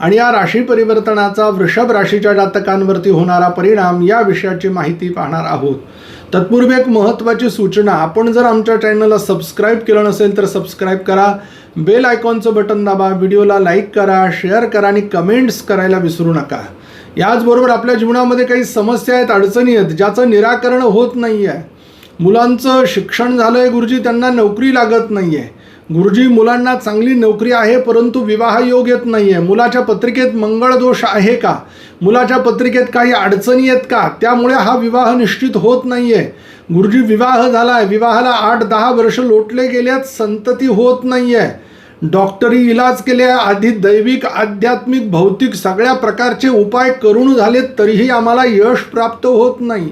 आणि या राशी परिवर्तनाचा वृषभ राशीच्या जातकांवरती होणारा परिणाम या विषयाची माहिती पाहणार आहोत. तत्पूर्वी एक महत्त्वाची सूचना आपण जर आमच्या चॅनलला सबस्क्राईब केलं नसेल तर सबस्क्राईब करा. बेल आयकॉनचं बटन दाबा व्हिडिओला लाईक करा शेअर करा आणि कमेंट्स करायला विसरू नका. याचबरोबर आपल्या जीवनामध्ये काही समस्या आहेत अडचणी आहेत ज्याचं निराकरण होत नाही आहे मुलांचं शिक्षण झालं आहे गुरुजी त्यांना नोकरी लागत नाही आहे गुरुजी मुलांना चांगली नोकरी आहे परंतु विवाह योग येत नाही आहे मुलाच्या पत्रिकेत मंगळ दोष आहे का? मुलाच्या पत्रिकेत काही अडचणी आहेत का? त्यामुळे हा विवाह निश्चित होत नाही आहे गुरुजी विवाह झाला आहे विवाहाला आठ दहा वर्ष लोटले गेल्यात संतती होत नाही आहे डॉक्टरी इलाज केले आधी दैविक आध्यात्मिक भौतिक सगळ्या प्रकारचे उपाय करून झालेत तरीही आम्हाला यश प्राप्त होत नाही.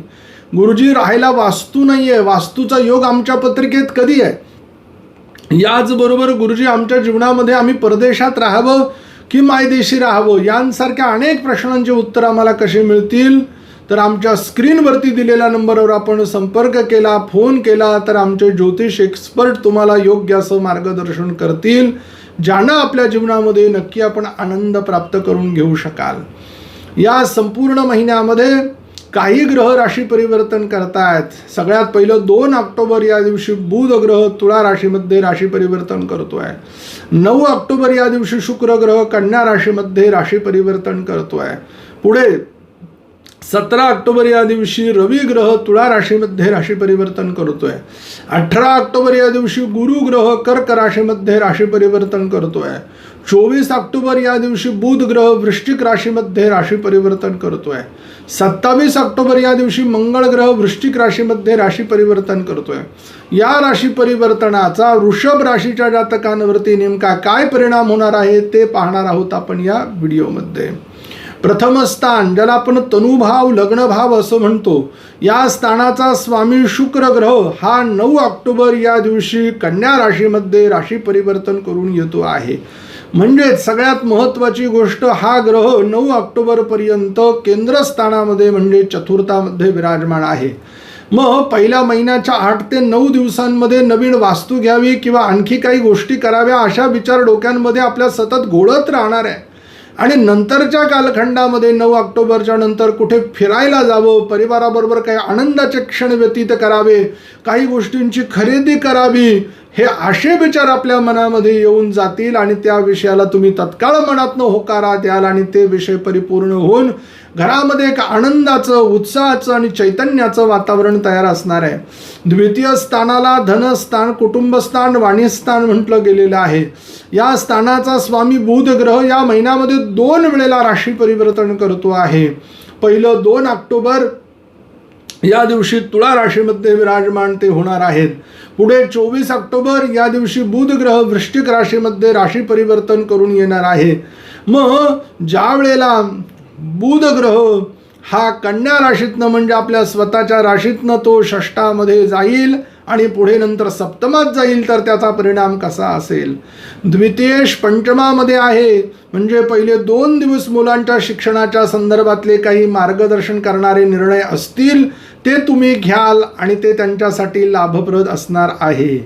गुरुजी राहायला वास्तू नाही आहे वास्तूचा योग आमच्या पत्रिकेत कधी आहे? याचबरोबर गुरुजी आमच्या जीवनामध्ये आम्ही परदेशात राहावं की मायदेशी राहावं यांसारख्या अनेक प्रश्नांची उत्तर आम्हाला कशी मिळतील? तर आमच्या स्क्रीनवरती दिलेल्या नंबरवर आपण संपर्क केला फोन केला तर आमचे ज्योतिष एक्सपर्ट तुम्हाला योग्य असं मार्गदर्शन करतील ज्यानं आपल्या जीवनामध्ये नक्की आपण आनंद प्राप्त करून घेऊ शकाल. या संपूर्ण महिन्यामध्ये काही ग्रह राशी परिवर्तन करतायत. सगळ्यात पहिलं दोन ऑक्टोबर या दिवशी बुध ग्रह तुळा राशीमध्ये राशी परिवर्तन करतोय. नऊ ऑक्टोबर या दिवशी शुक्र ग्रह कन्या राशीमध्ये राशी परिवर्तन करतो आहे पुढे सतरा ऑक्टोबर या दिवशी रवी ग्रह तुळा राशीमध्ये राशी परिवर्तन करतोय. अठरा ऑक्टोबर या दिवशी गुरु ग्रह कर्क राशीमध्ये राशी परिवर्तन करतोय. चोवीस ऑक्टोबर या दिवशी बुध ग्रह वृश्चिक राशीमध्ये राशी परिवर्तन करतोय. सत्तावीस ऑक्टोबर या दिवशी मंगळ ग्रह वृश्चिक राशीमध्ये राशी परिवर्तन करतोय. या राशी परिवर्तनाचा वृषभ राशीच्या जातकांवरती नेमका काय परिणाम होणार आहे ते पाहणार आहोत आपण या व्हिडिओमध्ये. प्रथम स्थान ज्याला आपण तनुभाव लग्नभाव असं म्हणतो या स्थानाचा स्वामी शुक्र ग्रह हा नऊ ऑक्टोबर या दिवशी कन्या राशीमध्ये राशी परिवर्तन करून येतो आहे. म्हणजेच सगळ्यात महत्त्वाची गोष्ट हा ग्रह नऊ ऑक्टोबरपर्यंत केंद्रस्थानामध्ये म्हणजे चतुर्थामध्ये विराजमान आहे. मग पहिल्या महिन्याच्या आठ ते नऊ दिवसांमध्ये नवीन वास्तू घ्यावी किंवा आणखी काही गोष्टी कराव्या अशा विचार डोक्यांमध्ये आपल्या सतत घोळत राहणार आहे. आणि नंतरच्या कालखंडामध्ये नऊ ऑक्टोबरच्या नंतर कुठे फिरायला जावं परिवाराबरोबर काही आनंदाचे क्षण व्यतीत करावे काही गोष्टींची खरेदी करावी हे असे विचार आपल्या मनामध्ये येऊन जातील आणि त्या विषयाला तुम्ही तत्काळ मनातनं होकारा द्याल आणि ते विषय परिपूर्ण होऊन घरामध्ये एक आनंदाचं उत्साहाचं आणि चैतन्याचं वातावरण तयार असणार आहे. द्वितीय स्थानाला धनस्थान कुटुंबस्थान वाणीस्थान म्हटलं गेलेलं आहे. या स्थानाचा स्वामी बुध ग्रह या महिन्यामध्ये दोन वेळेला राशी परिवर्तन करतो आहे. पहिलं दोन ऑक्टोबर या दिवशी तुळा राशीमध्ये विराजमान ते होणार आहेत. पुढे चोवीस ऑक्टोबर या दिवशी बुध ग्रह वृश्चिक राशीमध्ये राशी परिवर्तन करून येणार आहे. मग ज्या वेळेला बुध ग्रह हा कन्या राशीतनं म्हणजे आपल्या स्वतःच्या राशीतनं तो षष्टामध्ये जाईल आणि पुढे नंतर सप्तमात जाईल तर त्याचा परिणाम कसा असेल? द्वितीयेश पंचमामध्ये आहे. म्हणजे पहिले दोन दिवस मुलांच्या शिक्षणाच्या संदर्भातले काही मार्गदर्शन करणारे निर्णय असतील. ते तुम्ही घ्याल आणि ते त्यांच्यासाठी लाभप्रद असणार आहे.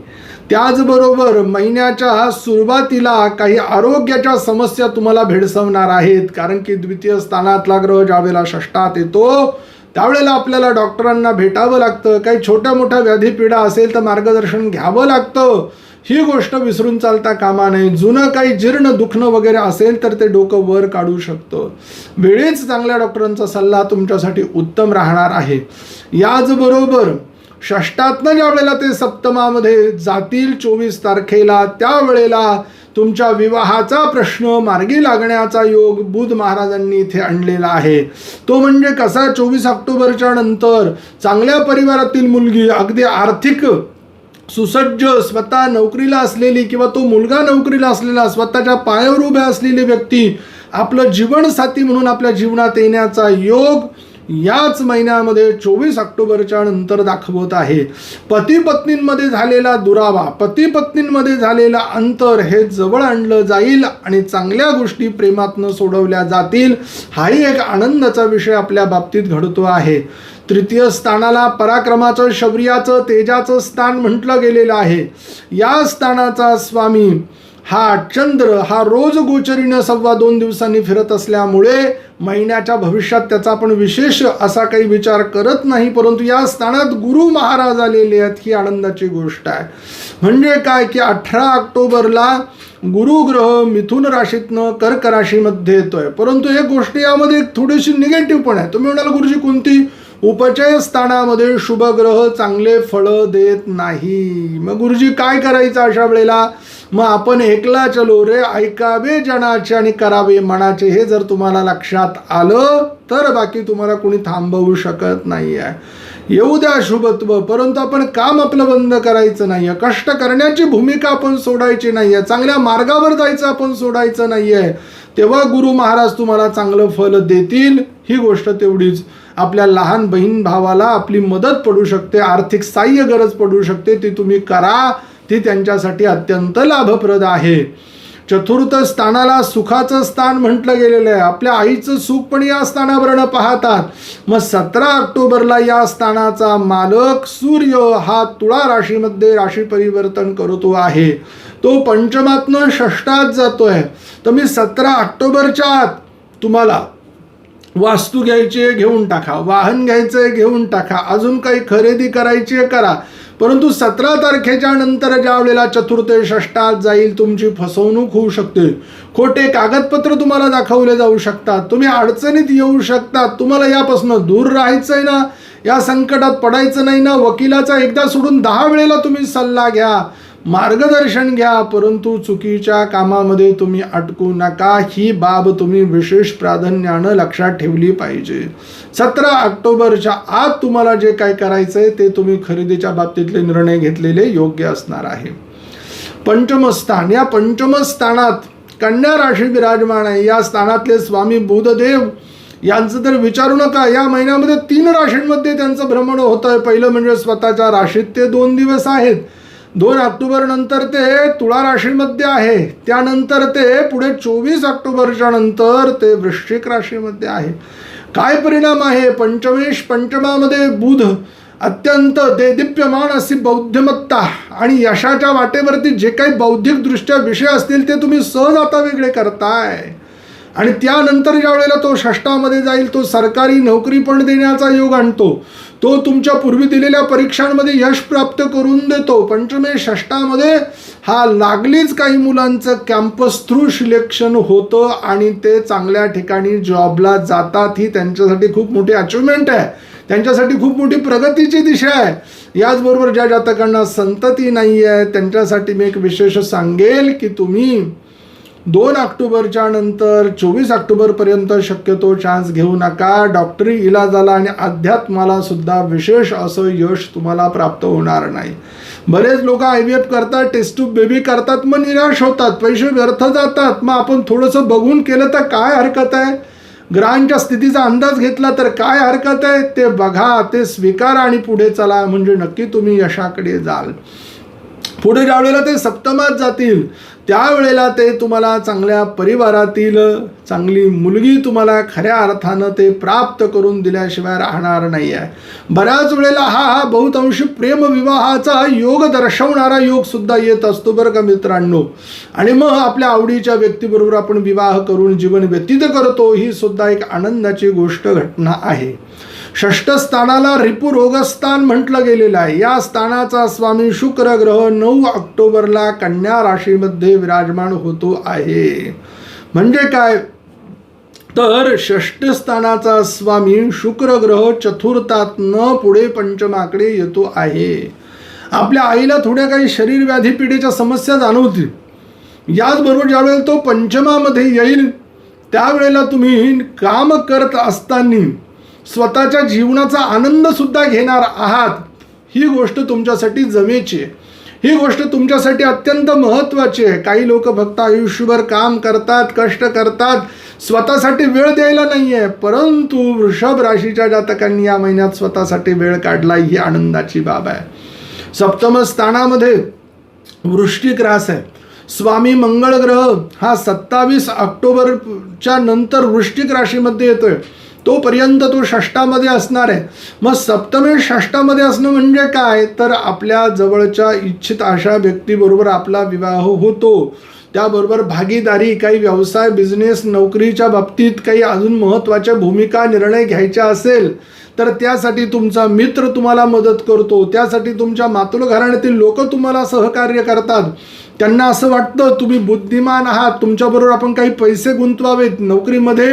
त्याचबरोबर महिन्याच्या सुरुवातीला काही आरोग्याच्या समस्या तुम्हाला भेडसवणार आहेत. कारण की द्वितीय स्थानातला ग्रह ज्यावेळेला षष्टात येतो त्यावेळेला आपल्याला डॉक्टरांना भेटावं लागतं. काही छोट्या मोठ्या व्याधीपीडा असेल तर मार्गदर्शन घ्यावं लागतं. ही गोष्ट विसरून चालता कामा नये. जुनं काही जीर्ण दुखणं वगैरे असेल तर ते डोकं वर काढू शकतं. वेळीच चांगल्या डॉक्टरांचा सल्ला तुमच्यासाठी उत्तम राहणार आहे. याचबरोबर षष्टातनं ज्या वेळेला ते सप्तमामध्ये जातील चोवीस तारखेला त्यावेळेला तुमच्या विवाहाचा प्रश्न मार्गी लागण्याचा योग बुध महाराजांनी इथे आणलेला आहे. तो म्हणजे कसा? चोवीस ऑक्टोबरच्या नंतर चांगल्या परिवारातील मुलगी अगदी आर्थिक सुसज्ज स्वतः नोकरीला असलेली किंवा तो मुलगा नोकरीला असलेला स्वतःच्या पायावर उभ्या असलेली व्यक्ती आपलं जीवनसाथी म्हणून आपल्या जीवनात येण्याचा योग याच महिन्यामध्ये चोवीस ऑक्टोबरच्या नंतर दाखवत आहे. पती पत्नींमध्ये झालेला दुरावा पती पत्नींमध्ये झालेला अंतर हे जवळ आणलं जाईल आणि चांगल्या गोष्टी प्रेमातनं सोडवल्या जातील हाही एक आनंदाचा विषय आपल्या बाबतीत घडतो आहे. तृतीय स्थानाला पराक्रमाचं शौर्याचं तेजाचं स्थान म्हटलं गेलेलं आहे. या स्थानाचा स्वामी हा चंद्र हा रोज गोचरीनं सव्वा दोन दिवसांनी फिरत असल्यामुळे महिन्याच्या भविष्यात त्याचा आपण विशेष असा काही विचार करत नाही परंतु या स्थानात गुरु महाराज आलेले आहेत ही आनंदाची गोष्ट आहे. म्हणजे काय की अठरा ऑक्टोबरला गुरुग्रह मिथुन राशीतनं कर्क राशीमध्ये येतोय. परंतु हे गोष्ट यामध्ये एक थोडीशी निगेटिव्ह पण आहे. तुम्ही म्हणाल गुरुजी कोणती उपचय स्थानामध्ये शुभग्रह चांगले फळं देत नाही. मग गुरुजी काय करायचं अशा वेळेला? मग आपण एकला चलो रे ऐकावे जनाचे आणि करावे मनाचे. हे जर तुम्हाला लक्षात आलं तर बाकी तुम्हाला कोणी थांबवू शकत नाही आहे येऊ द्या शुभत्व परंतु आपण काम आपलं बंद करायचं नाही आहे कष्ट करण्याची भूमिका आपण सोडायची नाही आहे चांगल्या मार्गावर जायचं आपण सोडायचं नाही आहे तेव्हा गुरु महाराज तुम्हाला चांगलं फल देतील. ही गोष्ट तेवढीच आपल्या लहान बहीण भावाला आपली मदत पडू शकते आर्थिक साह्य गरज पडू शकते ती तुम्ही करा. ती त्यांच्यासाठी अत्यंत लाभप्रद आहे. चतुर्थ स्थानाला सुखाचं स्थान म्हटलं गेलेलं आहे. आपल्या आईचं सुख पण या स्थानावरनं पाहतात. मग सतरा ऑक्टोबरला या स्थानाचा मालक सूर्य हा तुळा राशीमध्ये राशी परिवर्तन करतो आहे. तो पंचमातनं षष्टात जातोय. तर मी सतरा ऑक्टोबरच्या आत तुम्हाला वास्तू घ्यायची आहे घेऊन टाका. वाहन घ्यायचं आहे घेऊन टाका. अजून काही खरेदी करायची आहे करा. परंतु सतरा तारखेच्या नंतर ज्या वेळेला चतुर्थ षष्टात जाईल तुमची फसवणूक होऊ शकते. खोटे कागदपत्र तुम्हाला दाखवले जाऊ शकतात. तुम्ही अडचणीत येऊ शकतात. तुम्हाला यापासून दूर राहायचं आहे ना? या संकटात पडायचं नाही ना? वकिलाचा एकदा सोडून दहा वेळेला तुम्ही सल्ला घ्या. मार्गदर्शन घ्या परंतु चुकीच्या कामामध्ये तुम्ही अटकू नका. ही बाब तुम्ही विशेष प्राधान्यानं लक्षात ठेवली पाहिजे. सतरा ऑक्टोबरच्या आत तुम्हाला जे काय करायचं आहे ते तुम्ही खरेदीच्या बाबतीतले निर्णय घेतलेले योग्य असणार आहे. पंचमस्थान. या पंचमस्थानात कन्या राशी विराजमान आहे. या स्थानातले स्वामी बुधदेव यांचं तर विचारू नका. या महिन्यामध्ये तीन राशींमध्ये त्यांचं भ्रमण होत आहे पहिलं म्हणजे स्वतःच्या राशीत ते दोन दिवस आहेत. दोन ऑक्टोबर नंतर ते तुळा राशीमध्ये आहे. त्यानंतर ते पुढे चोवीस ऑक्टोबरच्या नंतर ते वृश्चिक राशीमध्ये आहे. काय परिणाम आहे? पंचमेश पंचमामध्ये बुध अत्यंत देदीप्यमान अशी बौद्धिमत्ता आणि यशाच्या वाटेवरती जे काही बौद्धिकदृष्ट्या विषय असतील ते तुम्ही सहज आता वेगळे करताय. आणि त्यानंतर ज्या वेळेला तो षष्टामध्ये जाईल तो सरकारी नोकरी पण देण्याचा योग आणतो. तो तुमच्या पूर्वी दिलेल्या परीक्षांमध्ये यश प्राप्त करून देतो. पंचमे षष्टामध्ये हा लागलीच काही मुलांचं कॅम्पस थ्रू सिलेक्शन होतं आणि ते चांगल्या ठिकाणी जॉबला जातात. ही त्यांच्यासाठी खूप मोठी अचिव्हमेंट आहे. त्यांच्यासाठी खूप मोठी प्रगतीची दिशा आहे. याचबरोबर ज्या जातकांना संतती नाही आहे त्यांच्यासाठी मी एक विशेष सांगेल की तुम्ही दोन ऑक्टोबरच्या नंतर चोवीस ऑक्टोबरपर्यंत शक्यतो चान्स घेऊ नका. डॉक्टरी इलाजाला आणि अध्यात्माला सुद्धा विशेष असं यश तुम्हाला प्राप्त होणार नाही. बरेच लोक आय व्ही एफ करतात टेस्ट ट्यूब बेबी करतात मग निराश होतात पैसे व्यर्थ जातात. मग आपण थोडंसं बघून केलं तर काय हरकत आहे? ग्रहांच्या स्थितीचा अंदाज घेतला तर काय हरकत आहे? ते बघा ते स्वीकारा आणि पुढे चला म्हणजे नक्की तुम्ही यशाकडे जाल. पुढे ज्या वेळेला ते सप्तमात जातील त्यावेळेला ते तुम्हाला चांगल्या परिवारातील चांगली मुलगी तुम्हाला खऱ्या अर्थानं ते प्राप्त करून दिल्याशिवाय राहणार नाही आहे बऱ्याच वेळेला हा हा बहुतांशी प्रेमविवाहाचा योग दर्शवणारा योग सुद्धा येत असतो बरं का मित्रांनो. आणि मग आपल्या आवडीच्या व्यक्तीबरोबर आपण विवाह करून जीवन व्यतीत करतो ही सुद्धा एक आनंदाची गोष्ट घटना आहे. षष्ठ स्थानाला रिपू म्हटलं गेलेलं आहे. या स्थानाचा स्वामी शुक्र ग्रह नऊ ऑक्टोबरला कन्या राशीमध्ये विराजमान होतो आहे. म्हणजे काय? तर षष्ठ स्थानाचा स्वामी शुक्र ग्रह चतुर्थात न पुढे पंचमाकडे येतो आहे. आपल्या आईला थोड्या काही शरीर व्याधी पिढीच्या समस्या जाणवतील. याचबरोबर ज्यावेळेला तो पंचमामध्ये येईल त्यावेळेला तुम्ही काम करत असताना स्वतःच्या जीवनाचा आनंद सुद्धा घेणार आहात ही गोष्ट तुमच्यासाठी जमेची आहे. ही गोष्ट तुमच्यासाठी अत्यंत महत्त्वाची आहे. काही लोक फक्त आयुष्यभर काम करतात कष्ट करतात स्वतःसाठी वेळ द्यायला नाही आहे परंतु वृषभ राशीच्या जातकांनी या महिन्यात स्वतःसाठी वेळ काढला ही आनंदाची बाब आहे. सप्तम स्थानामध्ये वृष्टिक रास आहे. स्वामी मंगळ ग्रह हा सत्तावीस ऑक्टोबरच्या नंतर वृष्टिक राशीमध्ये येतोय. तोपर्यंत तो षष्टामध्ये असणार आहे. मग सप्तमे षष्टामध्ये असणं म्हणजे काय? तर आपल्या जवळच्या इच्छित अशा व्यक्तीबरोबर आपला विवाह होतो. त्याबरोबर भागीदारी काही व्यवसाय बिझनेस नोकरीच्या बाबतीत काही अजून महत्त्वाच्या भूमिका निर्णय घ्यायच्या असेल तर त्यासाठी तुमचा मित्र तुम्हाला मदत करतो. त्यासाठी तुमच्या मातृघराण्यातील लोक तुम्हाला सहकार्य करतात. त्यांना असं वाटतं तुम्ही बुद्धिमान आहात. तुमच्याबरोबर आपण काही पैसे गुंतवावेत. नोकरीमध्ये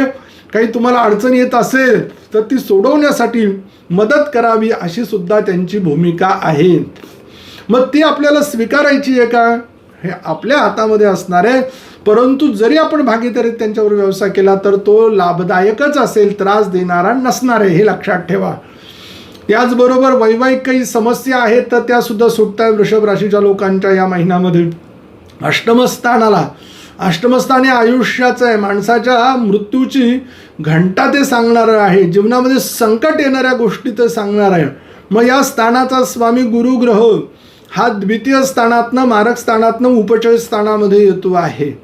काही तुम्हाला अडचण येत असेल तर ती सोडवण्यासाठी मदत करावी अशी सुद्धा त्यांची भूमिका आहे. मग ती आपल्याला स्वीकारायची आहे का? हे आपल्या हातामध्ये असणार आहे. परंतु जरी आपण भागीदारीत त्यांच्यावर व्यवसाय केला तर तो लाभदायकच असेल त्रास देणारा नसणार आहे हे लक्षात ठेवा. त्याचबरोबर वैवाहिक काही समस्या आहेत तर त्यासुद्धा सुटत आहे वृषभ राशीच्या लोकांच्या या महिन्यामध्ये. अष्टमस्थानाला अष्टमस्थानी आयुष्याचं आहे. माणसाच्या मृत्यूची घंटा ते सांगणारं आहे. जीवनामध्ये संकट येणाऱ्या गोष्टी ते सांगणार आहे. मग या स्थानाचा स्वामी गुरुग्रह हा द्वितीय स्थानातनं मारक स्थानातनं उपचय स्थानामध्ये येतो आहे.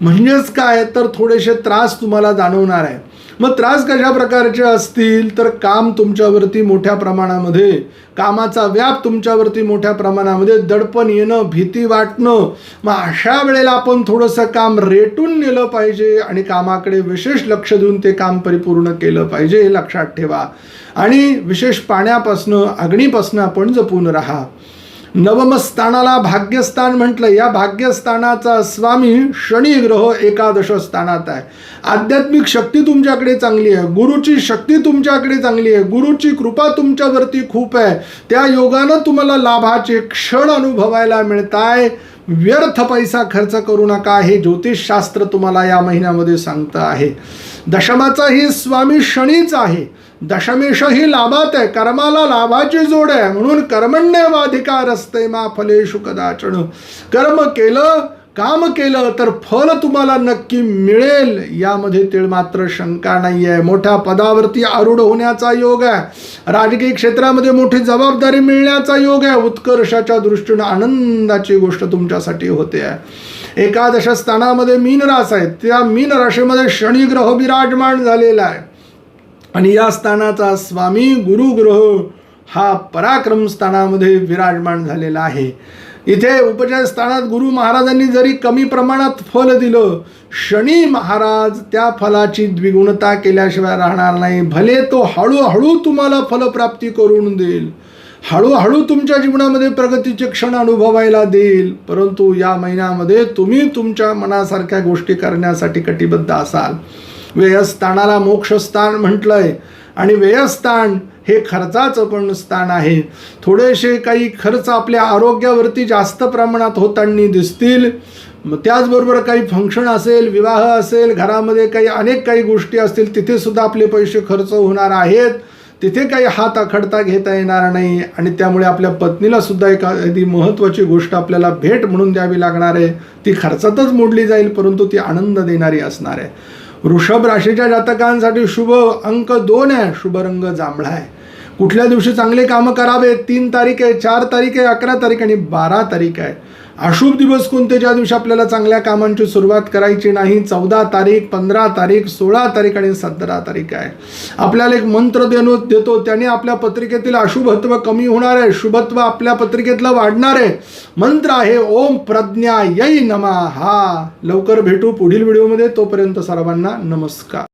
म्हणजेच काय? तर थोडेसे त्रास तुम्हाला जाणवणार आहे. मग त्रास कशा प्रकारचे असतील? तर काम तुमच्यावरती मोठ्या प्रमाणामध्ये कामाचा व्याप तुमच्यावरती मोठ्या प्रमाणामध्ये दडपण येणं भीती वाटणं मग अशा वेळेला आपण थोडंसं काम रेटून नेलं पाहिजे आणि कामाकडे विशेष लक्ष देऊन ते काम परिपूर्ण केलं पाहिजे हे लक्षात ठेवा. आणि विशेष पाण्यापासनं अग्नीपासनं आपण जपून राहा. नवमस्थानाला भाग्यस्थान म्हटलं. या भाग्यस्थानाचा स्वामी शनी ग्रह एकादश स्थानात आहे. आध्यात्मिक शक्ती तुमच्याकडे चांगली आहे. गुरुची शक्ती तुमच्याकडे चांगली आहे. गुरुची कृपा तुमच्यावरती खूप आहे. त्या योगानं तुम्हाला लाभाचे क्षण अनुभवायला मिळताय. व्यर्थ पैसा खर्च करू नका. हे ज्योतिषशास्त्र तुम्हाला या महिन्यामध्ये सांगतं आहे. दशमाचाही स्वामी शनीच आहे. दशमेश ही लाभात आहे. कर्माला लाभाची जोड आहे. म्हणून कर्मण्यवाधिकार असते मा फलेशु कदाचन. कर्म केलं काम केलं तर फल तुम्हाला नक्की मिळेल. यामध्ये तिळ मात्र शंका नाही आहे मोठ्या पदावरती आरूढ होण्याचा योग आहे. राजकीय क्षेत्रामध्ये मोठी जबाबदारी मिळण्याचा योग आहे. उत्कर्षाच्या दृष्टीनं आनंदाची गोष्ट तुमच्यासाठी होते. आहे एकादश स्थानामध्ये मीन रास आहे त्या मीन राशीमध्ये शनी ग्रह विराजमान झालेला आहे. आणि या स्थानाचा स्वामी गुरुग्रह हा पराक्रम स्थानामध्ये विराजमान झालेला आहे. इथे उपचार स्थानात गुरु महाराजांनी जरी कमी प्रमाणात फल दिलं शनी महाराज त्या फलाची द्विगुणता केल्याशिवाय राहणार नाही. भले तो हळूहळू तुम्हाला फलप्राप्ती करून देईल. हळूहळू तुमच्या जीवनामध्ये प्रगतीचे क्षण अनुभवायला देईल. परंतु या महिन्यामध्ये तुम्ही तुमच्या मनासारख्या गोष्टी करण्यासाठी कटिबद्ध असाल. व्ययस्थानाला मोक्षस्थान म्हटलंय. आणि व्ययस्थान हे खर्चाचं पण स्थान आहे. थोडेसे काही खर्च आपल्या आरोग्यावरती जास्त प्रमाणात होताना दिसतील. मग त्याचबरोबर काही फंक्शन असेल विवाह असेल घरामध्ये काही अनेक काही गोष्टी असतील तिथेसुद्धा आपले पैसे खर्च होणार आहेत. तिथे काही हात आखडता घेता येणार नाही आणि त्यामुळे आपल्या पत्नीला सुद्धा एखादी महत्त्वाची गोष्ट आपल्याला भेट म्हणून द्यावी लागणार आहे. ती खर्चातच मोडली जाईल परंतु ती आनंद देणारी असणार आहे. वृषभ राशीच्या जातकांसाठी शुभ अंक दोन आहे. शुभ रंग जांभळा आहे. कुठल्या दिवशी चांगले कामं करावे? तीन तारीख आहे चार तारीख आहे अकरा तारीख आणि बारा तारीख आहे. अशुभ दिवस कोणते ज्या दिवशी आपल्याला चांगल्या कामांची सुरुवात करायची नाही? चौदा तारीख पंधरा तारीख सोळा तारीख आणि सतरा तारीख आहे. आपल्याला एक मंत्र देणो देतो त्याने आपल्या पत्रिकेतील अशुभत्व कमी होणार आहे शुभत्व आपल्या पत्रिकेतलं वाढणार आहे. मंत्र आहे ओम प्रज्ञा यै नमा. हा लवकर भेटू पुढील व्हिडिओमध्ये. तोपर्यंत सर्वांना नमस्कार.